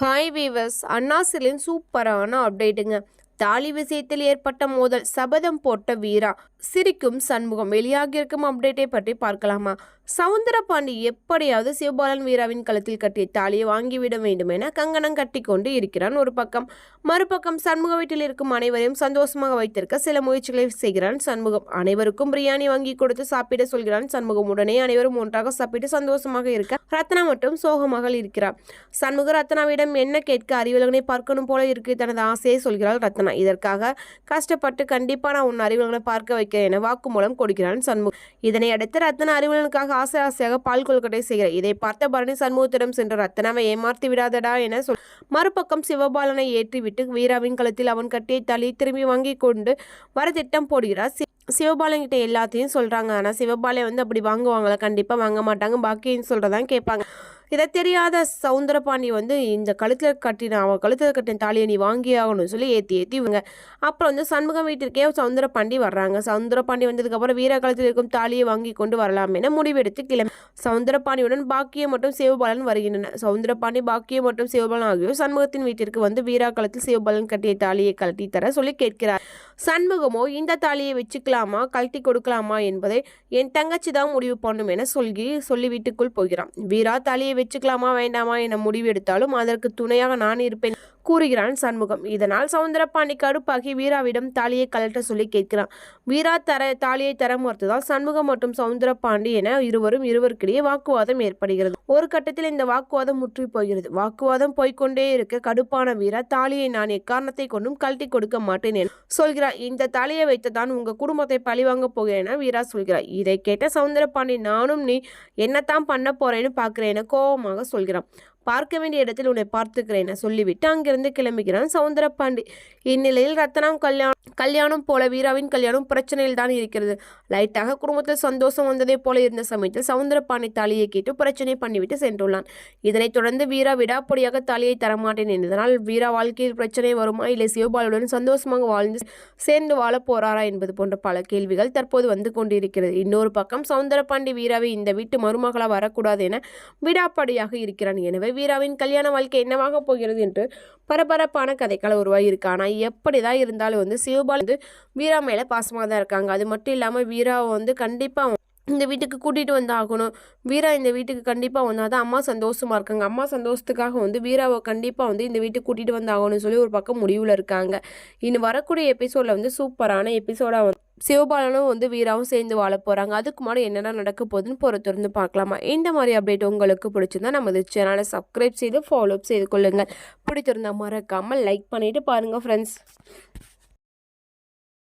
Hi viewers அண்ணாசிலின் சூப்பரான அப்டேட்டுங்க தாலி விஷயத்தில் ஏற்பட்ட மோதல் சபதம் போட்ட வீரா. சிரிக்கும் சண்முகம் வெளியாகியிருக்கும் அப்டேட்டை பற்றி பார்க்கலாமா? சவுந்தரபாண்டி எப்படியாவது சிவபாலன் வீராவின் கழுத்தில் கட்டிய தாலியை வாங்கிவிட வேண்டும் என கங்கணம் கட்டி கொண்டு இருக்கிறான் ஒரு பக்கம். மறுபக்கம் சண்முக வீட்டில் இருக்கும் அனைவரையும் சந்தோஷமாக வைத்திருக்க சில முயற்சிகளை செய்கிறான் சண்முகம். அனைவருக்கும் பிரியாணி வாங்கி கொடுத்து சாப்பிட சொல்கிறான் சண்முகம். உடனே அனைவரும் ஒன்றாக சாப்பிட்டு சந்தோஷமாக இருக்க ரத்னா மட்டும் சோகமாக இருக்கிறார். சண்முக ரத்னாவிடம் என்ன கேட்க அறிவலகனை பார்க்கணும் போல இருக்கு தனது ஆசையை சொல்கிறாள் ரத்னா. இதற்காக கஷ்டப்பட்டு கண்டிப்பாக நான் உன் அறிவுகளை பார்க்க வைக்கிறேன். என வாக்குமூலம் கொடுக்கிறான் சண்முகம். இதனை அடுத்து ரத்னா அறிவுகளுக்காக ஆசை ஆசையாக பால் கொள்கட்டை செய்கிறார் இதை பார்த்த பரணி சண்முகத்திடம் சென்ற ரத்னாவை ஏமாற்றி விடாதடா என சொல். மறுபக்கம் சிவபாலனை ஏற்றிவிட்டு வீராவின் களத்தில் அவன் கட்டியை தள்ளி திரும்பி வாங்கி கொண்டு வர திட்டம் போடுகிறார். சி- சிவபாலன் கிட்ட எல்லாத்தையும் சொல்றாங்க. ஆனா சிவபாலன் வந்து அப்படி வாங்குவாங்களா? கண்டிப்பா வாங்க மாட்டாங்க. பாக்கின்னு சொல்றதான் கேட்பாங்க. இதை தெரியாத சவுந்தரபாண்டி வந்து இந்த கழுத்தில் கட்டின அவன் கழுத்தில் கட்டின தாலியை நீ வாங்கி ஆகணும்னு சொல்லி ஏற்றி ஏற்றி இவங்க அப்புறம் வந்து சண்முகம் வீட்டிற்கே சவுந்தரபாண்டி வர்றாங்க. சவுந்தரபாண்டி வந்ததுக்கப்புறம் வீர காலத்தில் இருக்கும் தாலியை வாங்கி கொண்டு வரலாம் என முடிவெடுத்து கிளம்பி சவுந்தரபாண்டியுடன் பாக்கியம் மற்றும் சிவபாலன் வருகின்றன. சவுந்தரபாண்டி பாக்கியம் மற்றும் சிவபாலன் ஆகியோர் சண்முகத்தின் வீட்டிற்கு வந்து வீரா காலத்தில் சிவபாலன் கட்டிய தாலியை கழட்டி தர சொல்லி கேட்கிறார். சண்முகமோ இந்த தாலியை வச்சுக்கலாமா? கழட்டி கொடுக்கலாமா? என்பதை என் தங்கச்சி தான் முடிவு பண்ணும் என சொல்லி சொல்லி வீட்டுக்குள் போகிறான். வீரா தாலியை வச்சுக்கலாமா வேண்டாமா? என முடிவு எடுத்தாலும் அதற்கு துணையாக நான் இருப்பேன். கூறுகிறான் சண்முகம். இதனால் சவுந்தரபாண்டி கடுப்பாகி வீராவிடம் தாலியை கலட்ட சொல்லி கேட்கிறான். வீரா தர தாலியை தர மறுத்ததால் சண்முகம் மற்றும் சவுந்தரபாண்டி என இருவரும் இருவருக்கிடையே வாக்குவாதம் ஏற்படுகிறது. ஒரு கட்டத்தில் இந்த வாக்குவாதம் முற்றி போகிறது. வாக்குவாதம் போய்க்கொண்டே இருக்க கடுப்பான வீரா தாலியை நான் எக்காரணத்தை கொண்டும் கழட்டி கொடுக்க மாட்டேன் என சொல்கிறார் இந்த தாலியை வைத்துதான் உங்க குடும்பத்தை பழிவாங்க போகிறேன் என வீரா சொல்கிறார் இதை கேட்ட சவுந்தரபாண்டி நானும் நீ என்னத்தான் பண்ண போறேன்னு பார்க்கிறேன் என கோபமாக சொல்கிறான். பார்க்க வேண்டிய இடத்தில் உன்னை பார்த்துக்கிறேன் என சொல்லிவிட்டு அங்கிருந்து கிளம்புகிறான் சவுந்தரபாண்டி. இந்நிலையில் ரத்னம் கல்யாணம் கல்யாணம் போல வீராவின் கல்யாணம் பிரச்சனையில் தான் இருக்கிறது. லைட்டாக குடும்பத்தில் சந்தோஷம் வந்ததே போல இருந்த சமயத்தில் சவுந்தரபாண்டி தாலியை கேட்டு பிரச்சனை பண்ணிவிட்டு சென்றுள்ளான். இதனைத் தொடர்ந்து வீரா விடாப்படியாக தாலியை தரமாட்டேன் என்பதனால் வீரா வாழ்க்கையில் பிரச்சனை வருமா இல்லை சிவபாலுடன் சந்தோஷமாக வாழ்ந்து சேர்ந்து வாழப் போறாரா என்பது போன்ற பல கேள்விகள் தற்போது வந்து கொண்டிருக்கிறது. இன்னொரு பக்கம் சவுந்தரபாண்டி வீராவை இந்த வீட்டு மருமகளாக வரக்கூடாது என விடாப்படியாக இருக்கிறான். எனவே வீராவின் கல்யாண வாழ்க்கை என்னவாக போகிறது என்று பரபரப்பான கதைகள் உருவாகியிருக்கு. ஆனால் எப்படி தான் இருந்தாலும் வந்து சிவபால் வந்து வீரா மேலே பாசமாக தான் இருக்காங்க. அது மட்டும் இல்லாமல் வீராவை வந்து கண்டிப்பாக இந்த வீட்டுக்கு கூட்டிகிட்டு வந்து ஆகணும். வீரா இந்த வீட்டுக்கு கண்டிப்பாக வந்தால் தான் அம்மா சந்தோஷமாக இருக்காங்க. அம்மா சந்தோஷத்துக்காக வந்து வீராவை கண்டிப்பாக வந்து இந்த வீட்டுக்கு கூட்டிகிட்டு வந்து ஆகணும்னு சொல்லி ஒரு பக்கம் முடிவில் இருக்காங்க. இன்னும் வரக்கூடிய எபிசோடில் வந்து சூப்பரான எபிசோடாக வந்து சிவபாலனும் வந்து வீராவும் சேர்ந்து வாழ போகிறாங்க அதுக்கு முன்னாடி என்னென்ன நடக்க போகுதுன்னு பொறுத்திருந்து பார்க்கலாமா? இந்த மாதிரி அப்டேட் உங்களுக்கு பிடிச்சிருந்தா நமது சேனலை சப்ஸ்கிரைப் செய்து ஃபாலோ செய்து கொள்ளுங்கள். பிடிச்சிருந்தா மறக்காமல் லைக் பண்ணிவிட்டு பாருங்கள் ஃப்ரெண்ட்ஸ்